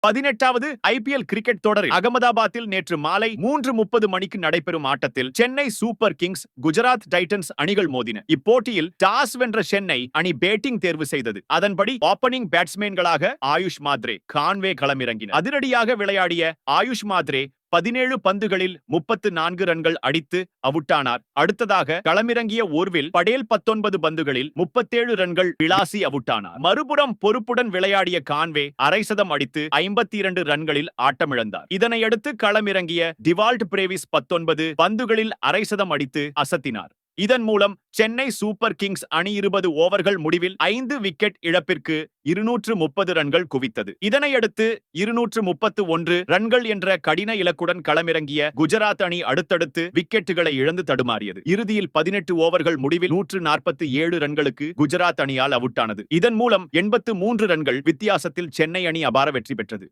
பதினெட்டாவது IPL cricket தொடரில் அகமதாபாத்தில் நேற்று மாலை மூன்று முப்பது மணிக்கு நடைபெறும் ஆட்டத்தில் Chennai super kings Gujarat titans அணிகள் மோதின. இப்போட்டியில் டாஸ் வென்ற சென்னை அணி பேட்டிங் தேர்வு செய்தது. அதன்படி ஓப்பனிங் பேட்ஸ்மேன்களாக ஆயுஷ் மாத்ரே கான்வே களமிறங்கினர். அதிரடியாக விளையாடிய ஆயுஷ் மாத்ரே பதினேழு பந்துகளில் முப்பத்து நான்கு ரன்கள் அடித்து அவுட்டானார். அடுத்ததாக களமிறங்கிய ஓர்வில் படேல் பத்தொன்பது பந்துகளில் முப்பத்தேழு ரன்கள் விளாசி அவுட்டானார். மறுபுறம் பொறுப்புடன் விளையாடிய கான்வே அரை சதம் அடித்து ஐம்பத்தி இரண்டு ரன்களில் ஆட்டமிழந்தார். இதனையடுத்து களமிறங்கிய டிவால்ட் பிரேவிஸ் பத்தொன்பது பந்துகளில் அரை சதம் அடித்து அசத்தினார். இதன் மூலம் சென்னை சூப்பர் கிங்ஸ் அணி இருபது ஓவர்கள் முடிவில் ஐந்து விக்கெட் இழப்பிற்கு இருநூற்று முப்பது ரன்கள் குவித்தது. இதனையடுத்து இருநூற்று முப்பத்து ஒன்று ரன்கள் என்ற கடின இலக்குடன் களமிறங்கிய குஜராத் அணி அடுத்தடுத்து விக்கெட்டுகளை இழந்து தடுமாறியது. இறுதியில் பதினெட்டு ஓவர்கள் முடிவில் நூற்று நாற்பத்தி ஏழு ரன்களுக்கு குஜராத் அணியால் அவுட்டானது. இதன் மூலம் எண்பத்து மூன்று ரன்கள் வித்தியாசத்தில் சென்னை அணி அபார வெற்றி பெற்றது.